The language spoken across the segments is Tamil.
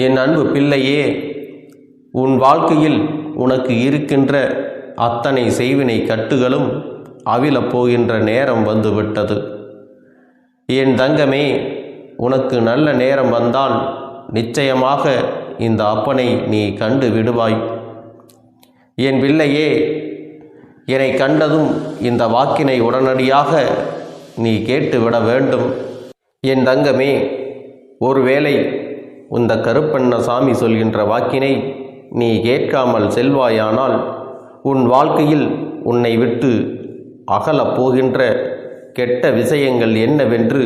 என் அன்பு பிள்ளையே உன் வாழ்க்கையில் உனக்கு இருக்கின்ற அத்தனை செய்வினை கட்டுகளும் அவிழப் போகின்ற நேரம் வந்துவிட்டது. என் தங்கமே உனக்கு நல்ல நேரம் வந்தால் நிச்சயமாக இந்த அப்பனை நீ கண்டு விடுவாய். என் பிள்ளையே என்னை கண்டதும் இந்த வாக்கினை உடனடியாக நீ கேட்டுவிட வேண்டும். என் தங்கமே ஒருவேளை இந்த கருப்பண்ண சாமி சொல்கின்ற வாக்கினை நீ கேட்காமல் செல்வாயானால் உன் வாழ்க்கையில் உன்னை விட்டு அகலப் போகின்ற கெட்ட விஷயங்கள் என்னவென்று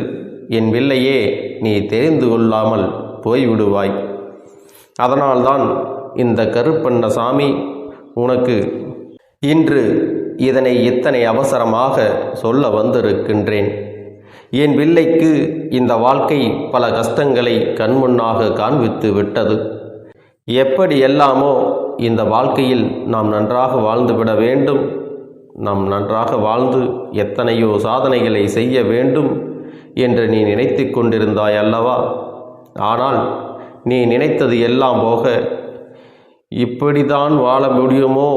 என் வில்லையே நீ தெரிந்து கொள்ளாமல் போய்விடுவாய். அதனால்தான் இந்த கருப்பண்ண சாமி உனக்கு இன்று இதனை இத்தனை அவசரமாக சொல்ல வந்திருக்கின்றேன். என் பிள்ளைக்கு இந்த வாழ்க்கை பல கஷ்டங்களை கண்முன்னாக காண்பித்து விட்டது. எப்படி எல்லாமோ இந்த வாழ்க்கையில் நாம் நன்றாக வாழ்ந்துவிட வேண்டும். நாம் நன்றாக வாழ்ந்து எத்தனையோ சாதனைகளை செய்ய வேண்டும் என்று நீ நினைத்து கொண்டிருந்தாய் அல்லவா? ஆனால் நீ நினைத்தது எல்லாம் போக இப்படிதான் வாழ முடியுமோ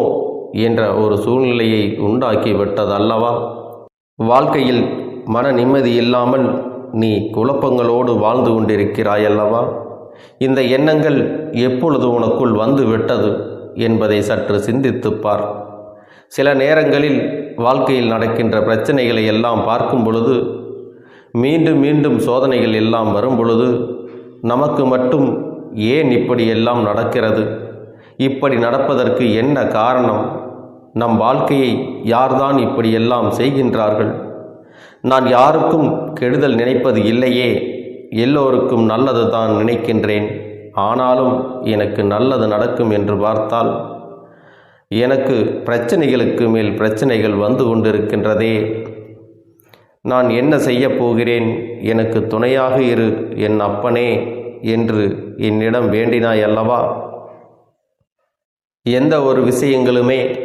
என்ற ஒரு சூழ்நிலையை உண்டாக்கி விட்டது அல்லவா வாழ்க்கையில் மன நிம்மதி இல்லாமல் நீ குழப்பங்களோடு வாழ்ந்து கொண்டிருக்கிறாய் அல்லவா இந்த எண்ணங்கள் எப்பொழுது உனக்குள் வந்து விட்டது என்பதை சற்று சிந்தித்துப் பார். சில நேரங்களில் வாழ்க்கையில் நடக்கின்ற பிரச்சனைகளை எல்லாம் பார்க்கும் பொழுது மீண்டும் மீண்டும் சோதனைகள் எல்லாம் வரும் பொழுது நமக்கு மட்டும் ஏன் இப்படி எல்லாம் நடக்கிறது? இப்படி நடப்பதற்கு என்ன காரணம்? நம் வாழ்க்கையை யார்தான் இப்படியெல்லாம் செய்கின்றார்கள்? நான் யாருக்கும் கெடுதல் நினைப்பது இல்லையே எல்லோருக்கும் நல்லது தான் நினைக்கின்றேன். ஆனாலும் எனக்கு நல்லது நடக்கும் என்று பார்த்தால் எனக்கு பிரச்சனைகளுக்கு மேல் பிரச்சனைகள் வந்து கொண்டிருக்கின்றதே. நான் என்ன செய்யப் போகிறேன்? எனக்கு துணையாக இரு என் அப்பனே என்று என்னிடம் வேண்டினாய் அல்லவா எந்த ஒரு விஷயங்களுமே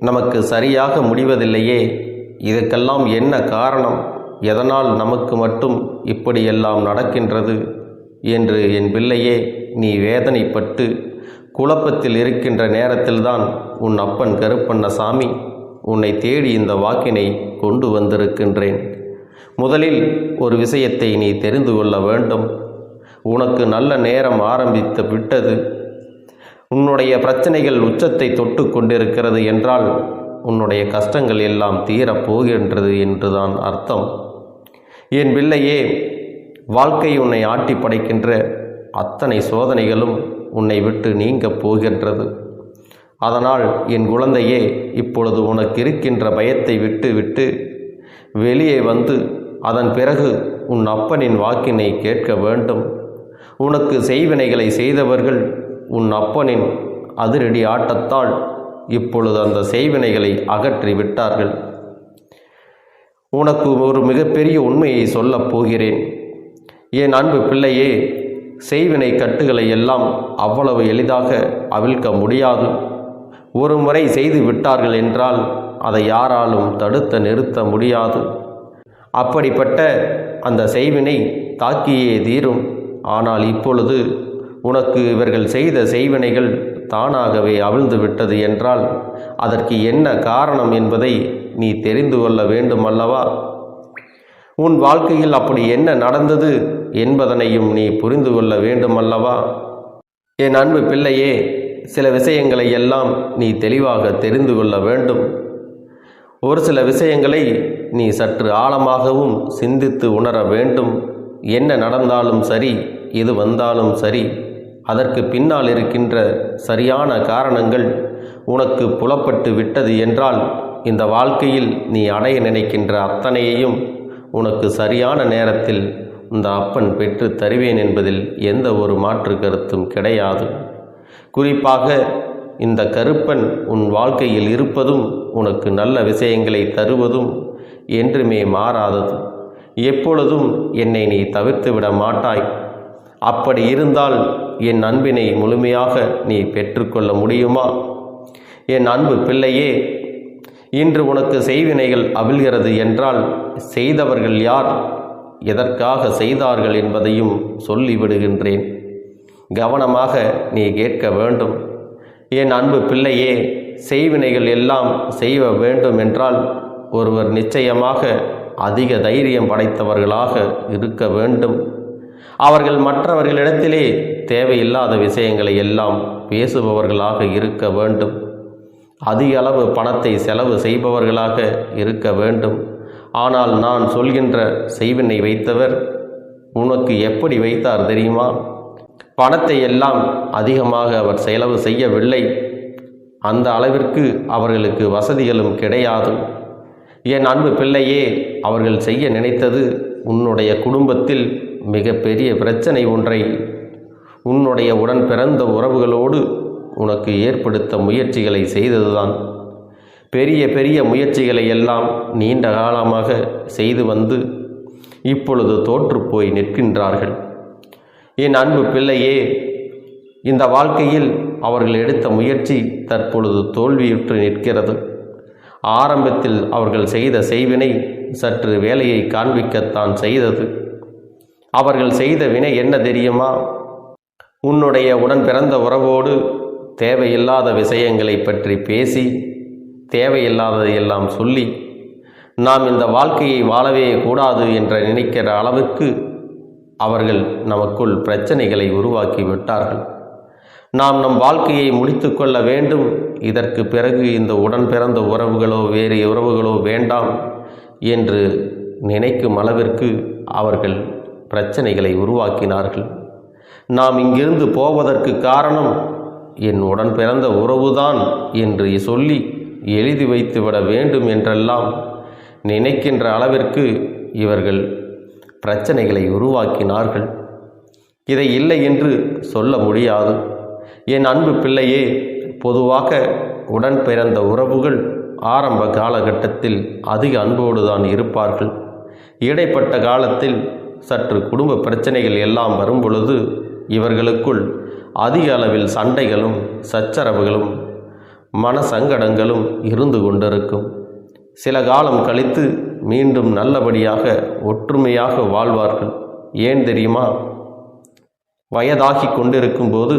நமக்கு சரியாக முடிவதில்லையே. இதுக்கெல்லாம் என்ன காரணம்? எதனால் நமக்கு மட்டும் இப்படியெல்லாம் நடக்கின்றது? என்று என் பிள்ளையே நீ வேதனைப்பட்டு குழப்பத்தில் இருக்கின்ற நேரத்தில்தான் உன் அப்பன் கருப்பண்ணசாமி உன்னை தேடி இந்த வாக்கினை கொண்டு வந்திருக்கின்றேன். முதலில் ஒரு விஷயத்தை நீ தெரிந்து கொள்ள வேண்டும். உனக்கு நல்ல நேரம் ஆரம்பித்து விட்டது. உன்னுடைய பிரச்சனைகள் உச்சத்தை தொட்டு கொண்டிருக்கிறது என்றால் உன்னுடைய கஷ்டங்கள் எல்லாம் தீரப்போகின்றது என்றுதான் அர்த்தம். என் பிள்ளையே வாழ்க்கை உன்னை ஆட்டி படைக்கின்ற அத்தனை சோதனைகளும் உன்னை விட்டு நீங்கப் போகின்றது. அதனால் என் குழந்தையே இப்பொழுது உனக்கு இருக்கின்ற பயத்தை விட்டு விட்டு வெளியே வந்து அதன் பிறகு உன் அப்பனின் வாக்கினை கேட்க வேண்டும். உனக்கு செய்வினைகளை செய்தவர்கள் உன் அப்பனின் அதிரடி ஆட்டத்தால் இப்பொழுது அந்த செய்வினைகளை அகற்றி விட்டார்கள். உனக்கு ஒரு மிகப்பெரிய உண்மையை சொல்லப் போகிறேன். என் அன்பு பிள்ளையே செய்வினை கட்டுகளை எல்லாம் அவ்வளவு எளிதாக அவிழ்க்க முடியாது. ஒரு முறை செய்து விட்டார்கள் என்றால் அதை யாராலும் தடுத்த நிறுத்த முடியாது. அப்படிப்பட்ட அந்த செய்வினை தாக்கியே தீரும். ஆனால் இப்பொழுது உனக்கு இவர்கள் செய்த செய்வினைகள் தானாகவே அவிழ்ந்து விட்டது என்றால் அதற்கு என்ன காரணம் என்பதை நீ தெரிந்து கொள்ள வேண்டும் அல்லவா உன் வாழ்க்கையில் அப்படி என்ன நடந்தது என்பதனையும் நீ புரிந்து கொள்ள வேண்டும் அல்லவா என் அன்பு பிள்ளையே சில விஷயங்களை எல்லாம் நீ தெளிவாக தெரிந்து கொள்ள வேண்டும். ஒரு சில விஷயங்களை நீ சற்று ஆழமாகவும் சிந்தித்து உணர வேண்டும். என்ன நடந்தாலும் சரி எது வந்தாலும் சரி. அதற்கு பின்னால் இருக்கின்ற சரியான காரணங்கள் உனக்கு புலப்பட்டு விட்டது என்றால் இந்த வாழ்க்கையில் நீ அடைய நினைக்கின்ற அத்தனையையும் உனக்கு சரியான நேரத்தில் இந்த அப்பன் பெற்று தருவேன் என்பதில் எந்த ஒரு மாற்று கருத்தும் கிடையாது. குறிப்பாக இந்த கருப்பன் உன் வாழ்க்கையில் இருப்பதும் உனக்கு நல்ல விஷயங்களை தருவதும் என்றுமே மாறாதது. எப்பொழுதும் என்னை நீ தவிர்த்து விட மாட்டாய். அப்படி இருந்தால் என் அன்பினை முழுமையாக நீ பெற்றுக்கொள்ள முடியுமா? என் அன்பு பிள்ளையே இன்று உனக்கு செய்வினைகள் அவிழ்கிறது என்றால் செய்தவர்கள் யார்? எதற்காக செய்தார்கள் என்பதையும் சொல்லிவிடுகின்றேன். கவனமாக நீ கேட்க வேண்டும். என் அன்பு பிள்ளையே செய்வினைகள் எல்லாம் செய்ய வேண்டும் என்றால் ஒருவர் நிச்சயமாக அதிக தைரியம் படைத்தவர்களாக இருக்க வேண்டும். அவர்கள் மற்றவர்களிடத்திலே தேவையில்லாத விஷயங்களை எல்லாம் பேசுபவர்களாக இருக்க வேண்டும். அதிக அளவு பணத்தை செலவு செய்பவர்களாக இருக்க வேண்டும். ஆனால் நான் சொல்கின்ற செய்வினை வைத்தவர் உனக்கு எப்படி வைத்தார் தெரியுமா? பணத்தை எல்லாம் அதிகமாக அவர் செலவு செய்யவில்லை. அந்த அளவிற்கு அவர்களுக்கு வசதிகளும் கிடையாது. என் அன்பு பிள்ளையே அவர்கள் செய்ய நினைத்தது உன்னுடைய குடும்பத்தில் மிகப்பெரிய பிரச்சனை ஒன்றை உன்னுடைய உடன் பிறந்த உறவுகளோடு உனக்கு ஏற்படுத்த முயற்சிகளை செய்ததுதான். பெரிய பெரிய முயற்சிகளை எல்லாம் நீண்ட காலமாக செய்து வந்து இப்பொழுது தோற்றுப்போய் நிற்கின்றார்கள். என் அன்பு பிள்ளையே இந்த வாழ்க்கையில் அவர்கள் எடுத்த முயற்சி தற்பொழுது தோல்வியுற்று நிற்கிறது. ஆரம்பத்தில் அவர்கள் செய்த செய்வினை சற்று வேலையை காண்பிக்கத்தான் செய்தது. அவர்கள் செய்த வினை என்ன தெரியுமா? உன்னுடைய உடன் பிறந்த உறவோடு தேவையில்லாத விஷயங்களை பற்றி பேசி தேவையில்லாததையெல்லாம் சொல்லி நாம் இந்த வாழ்க்கையை வாழவே கூடாது என்ற நினைக்கிற அளவுக்கு அவர்கள் நமக்குள் பிரச்சனைகளை உருவாக்கி விட்டார்கள். நாம் நம் வாழ்க்கையை முடித்து கொள்ள வேண்டும். இதற்கு பிறகு இந்த உடன் பிறந்த உறவுகளோ வேறு உறவுகளோ வேண்டாம் என்று நினைக்கும் அளவிற்கு அவர்கள் பிரச்சனைகளை உருவாக்கினார்கள். நாம் இங்கிருந்து போவதற்கு காரணம் என் உடன் பிறந்த உறவுதான் என்று சொல்லி எழுதி வைத்துவிட வேண்டும் என்றெல்லாம் நினைக்கின்ற அளவிற்கு இவர்கள் பிரச்சனைகளை உருவாக்கினார்கள். இதை இல்லை என்று சொல்ல முடியாது. என் அன்பு பிள்ளையே பொதுவாக உடன் பிறந்த உறவுகள் ஆரம்ப காலகட்டத்தில் அதிக அன்போடு தான் இருப்பார்கள். இடைப்பட்ட காலத்தில் சற்று குடும்ப பிரச்சனைகள் எல்லாம் வரும் பொழுது இவர்களுக்குள் அதிக அளவில் சண்டைகளும் சச்சரவுகளும் மன சங்கடங்களும் இருந்து கொண்டிருக்கும். சில காலம் கழித்து மீண்டும் நல்லபடியாக ஒற்றுமையாக வாழ்வார்கள். ஏன் தெரியுமா? வயதாகி கொண்டிருக்கும் போது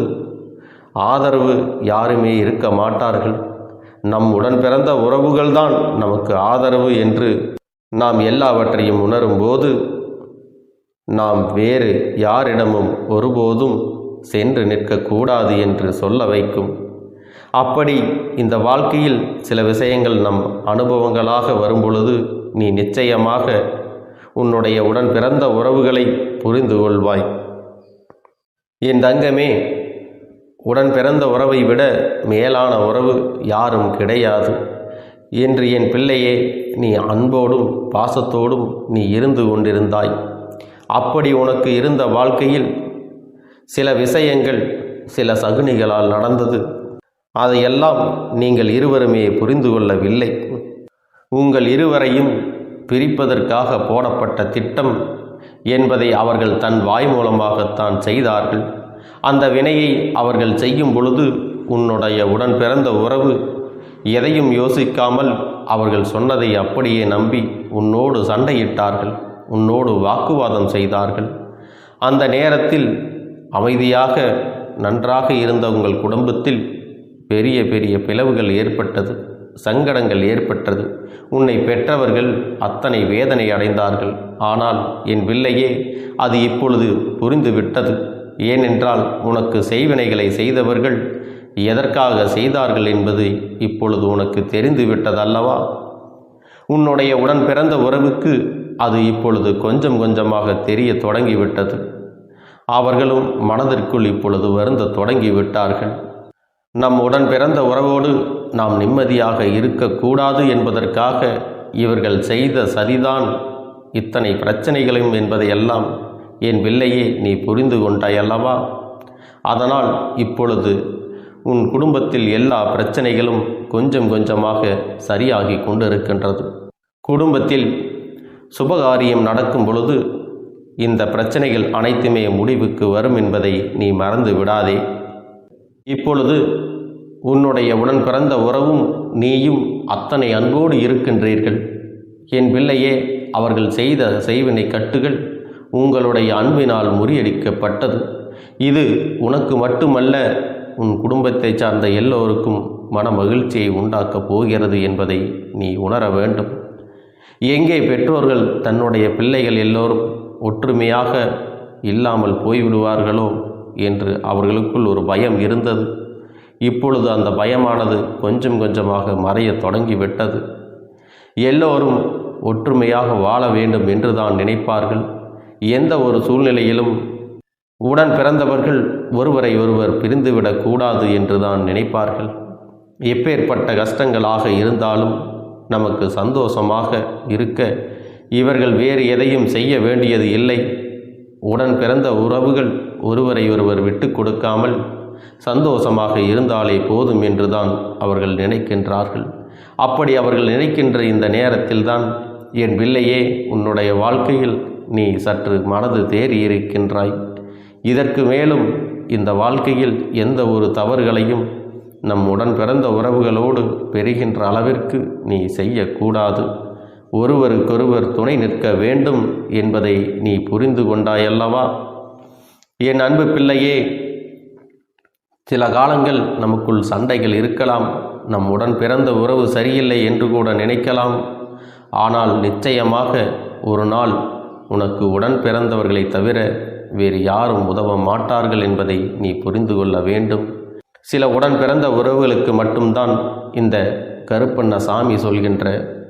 ஆதரவு யாருமே இருக்க மாட்டார்கள். நம் உடன் பிறந்த உறவுகள்தான் நமக்கு ஆதரவு என்று நாம் எல்லாவற்றையும் உணரும்போது நாம் வேறு யாரிடமும் ஒருபோதும் சென்று நிற்கக்கூடாது என்று சொல்ல வைக்கும். அப்படி இந்த வாழ்க்கையில் சில விஷயங்கள் நம் அனுபவங்களாக வரும்பொழுது நீ நிச்சயமாக உன்னுடைய உடன் பிறந்த உறவுகளை புரிந்து கொள்வாய். என் தங்கமே உடன் பிறந்த உறவை விட மேலான உறவு யாரும் கிடையாது. என்று என் பிள்ளையே நீ அன்போடும் பாசத்தோடும் நீ இருந்து கொண்டிருந்தாய். அப்படி உனக்கு இருந்த வாழ்க்கையில் சில விஷயங்கள் சில சகுனிகளால் நடந்தது. அதையெல்லாம் நீங்கள் இருவருமே புரிந்து கொள்ளவில்லை. உங்கள் இருவரையும் பிரிப்பதற்காக போடப்பட்ட திட்டம் என்பதை அவர்கள் தன் வாய் மூலமாகத்தான் செய்தார்கள். அந்த வினையை அவர்கள் செய்யும் பொழுது உன்னுடைய உடன் பிறந்த உறவு எதையும் யோசிக்காமல் அவர்கள் சொன்னதை அப்படியே நம்பி உன்னோடு சண்டையிட்டார்கள். உன்னோடு வாக்குவாதம் செய்தார்கள். அந்த நேரத்தில் அமைதியாக நன்றாக இருந்த உங்கள் குடும்பத்தில் பெரிய பெரிய பிளவுகள் ஏற்பட்டது சங்கடங்கள் ஏற்பட்டது. உன்னை பெற்றவர்கள் அத்தனை வேதனை அடைந்தார்கள். ஆனால் என் பிள்ளையே அது இப்பொழுது புரிந்துவிட்டது. ஏனென்றால் உனக்கு செய்வினைகளை செய்தவர்கள் எதற்காக செய்தார்கள் என்பது இப்பொழுது உனக்கு தெரிந்துவிட்டதல்லவா? உன்னுடைய உடன் பிறந்த உறவுக்கு அது இப்பொழுது கொஞ்சம் கொஞ்சமாக தெரிய தொடங்கிவிட்டது. அவர்களும் மனதிற்குள் இப்பொழுது வருந்த தொடங்கிவிட்டார்கள். நம் உடன் பிறந்த உறவோடு நாம் நிம்மதியாக இருக்கக்கூடாது என்பதற்காக இவர்கள் செய்த சரிதான். இத்தனை பிரச்சனைகளையும் என்பதையெல்லாம் என் பிள்ளையே நீ புரிந்து கொண்டாயல்லவா? அதனால் இப்பொழுது உன் குடும்பத்தில் எல்லா பிரச்சனைகளும் கொஞ்சம் கொஞ்சமாக சரியாகி கொண்டிருக்கின்றது. குடும்பத்தில் சுபகாரியம் நடக்கும் பொழுது இந்த பிரச்சனைகள் அனைத்துமே முடிவுக்கு வரும் என்பதை நீ மறந்து விடாதே. இப்பொழுது உன்னுடைய உடன் பிறந்த உறவும் நீயும் அத்தனை அன்போடு இருக்கின்றீர்கள். என் பிள்ளையே அவர்கள் செய்த செய்வினை கட்டுகள் உங்களுடைய அன்பினால் முறியடிக்கப்பட்டது. இது உனக்கு மட்டுமல்ல உன் குடும்பத்தை சார்ந்த எல்லோருக்கும் மன மகிழ்ச்சியை உண்டாக்கப் போகிறது என்பதை நீ உணர வேண்டும். எங்கே பெற்றோர்கள் தன்னுடைய பிள்ளைகள் எல்லோரும் ஒற்றுமையாக இல்லாமல் போய்விடுவார்களோ என்று அவர்களுக்குள் ஒரு பயம் இருந்தது. இப்பொழுது அந்த பயமானது கொஞ்சம் கொஞ்சமாக மறைய தொடங்கிவிட்டது. எல்லோரும் ஒற்றுமையாக வாழ வேண்டும் என்றுதான் நினைப்பார்கள். எந்த ஒரு சூழ்நிலையிலும் உடன் பிறந்தவர்கள் ஒருவரை ஒருவர் பிரிந்துவிடக்கூடாது என்று என்றுதான் நினைப்பார்கள். எப்பேற்பட்ட கஷ்டங்களாக இருந்தாலும் நமக்கு சந்தோஷமாக இருக்க இவர்கள் வேறு எதையும் செய்ய வேண்டியது இல்லை. உடன் பிறந்த உறவுகள் ஒருவரை ஒருவர் விட்டு கொடுக்காமல் சந்தோஷமாக இருந்தாலே போதும் என்றுதான் அவர்கள் நினைக்கின்றார்கள். அப்படி அவர்கள் நினைக்கின்ற இந்த நேரத்தில்தான் என் பிள்ளையே உன்னுடைய வாழ்க்கையில் நீ சற்று மனது தேறி இருக்கின்றாய் இதற்கு மேலும் இந்த வாழ்க்கையில் எந்த ஒரு தவறுகளையும் நம் உடன் பிறந்த உறவுகளோடு பெறுகின்ற அளவிற்கு நீ செய்யக்கூடாது. ஒருவருக்கொருவர் துணை நிற்க வேண்டும் என்பதை நீ புரிந்து கொண்டாயல்லவா? என் அன்பு பிள்ளையே சில காலங்கள் நமக்குள் சண்டைகள் இருக்கலாம் நம் உடன் பிறந்த உறவு சரியில்லை என்று கூட நினைக்கலாம். ஆனால் நிச்சயமாக ஒரு நாள் உனக்கு உடன் பிறந்தவர்களை தவிர வேறு யாரும் உதவ மாட்டார்கள் என்பதை நீ புரிந்து கொள்ள வேண்டும். சில உடன் பிறந்த உறவுகளுக்கு மட்டும்தான் இந்த கருப்பண்ண சாமி சொல்கின்ற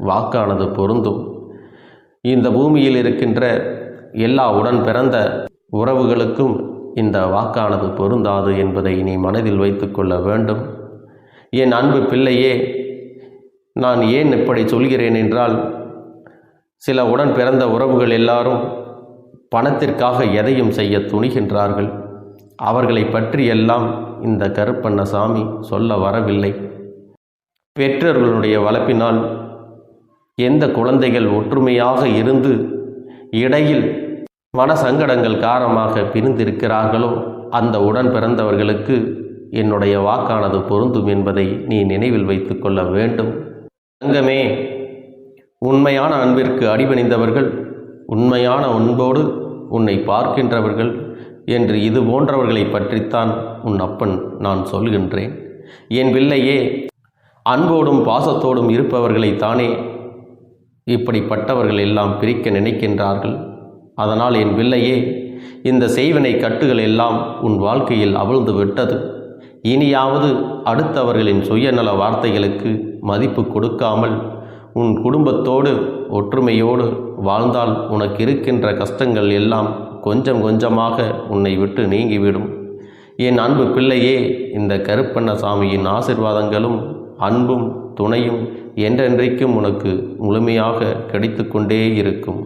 வாக்கானது பொருந்தும். இந்த பூமியில் இருக்கின்ற எல்லா உடன் பிறந்த உறவுகளுக்கும் இந்த வாக்கானது பொருந்தாது என்பதை நீ மனதில் வைத்துக்கொள்ள வேண்டும். என் அன்பு பிள்ளையே நான் ஏன் இப்படி சொல்கிறேன் என்றால் சில உடன் பிறந்த உறவுகள் எல்லாரும் பணத்திற்காக எதையும் செய்ய துணிகின்றார்கள். அவர்களை பற்றியெல்லாம் இந்த கருப்பண்ணசாமி சொல்ல வரவில்லை. பெற்றோர்களுடைய வளர்ப்பினால் எந்த குழந்தைகள் ஒற்றுமையாக இருந்து இடையில் மன சங்கடங்கள் காரணமாக பிரிந்திருக்கிறார்களோ அந்த உடன் பிறந்தவர்களுக்கு என்னுடைய வாக்கானது பொருந்தும் என்பதை நீ நினைவில் வைத்து கொள்ள வேண்டும். தங்கமே உண்மையான அன்பிற்கு அடிபணிந்தவர்கள் உண்மையான அன்போடு உன்னை பார்க்கின்றவர்கள் என்று இது போன்றவர்களை பற்றித்தான் உன் அப்பன் நான் சொல்கின்றேன் என் பிள்ளையே அன்போடும் பாசத்தோடும் இருப்பவர்களை தானே இப்படிப்பட்டவர்கள் எல்லாம் பிரிக்க நினைக்கின்றார்கள். அதனால் என் பிள்ளையே இந்த செய்வினை கட்டுகள் எல்லாம் உன் வாழ்க்கையில் அவிழ்ந்து விட்டது. இனியாவது அடுத்தவர்களின் சுயநல வார்த்தைகளுக்கு மதிப்பு கொடுக்காமல் உன் குடும்பத்தோடு ஒற்றுமையோடு வாழ்ந்தால் உனக்கு இருக்கின்ற கஷ்டங்கள் எல்லாம் கொஞ்சம் கொஞ்சமாக உன்னை விட்டு நீங்கிவிடும். என் அன்பு பிள்ளையே இந்த கருப்பண்ணசாமியின் ஆசிர்வாதங்களும் அன்பும் துணையும் என்றென்றைக்கும் உனக்கு முழுமையாக கிடைத்து கொண்டே இருக்கும்.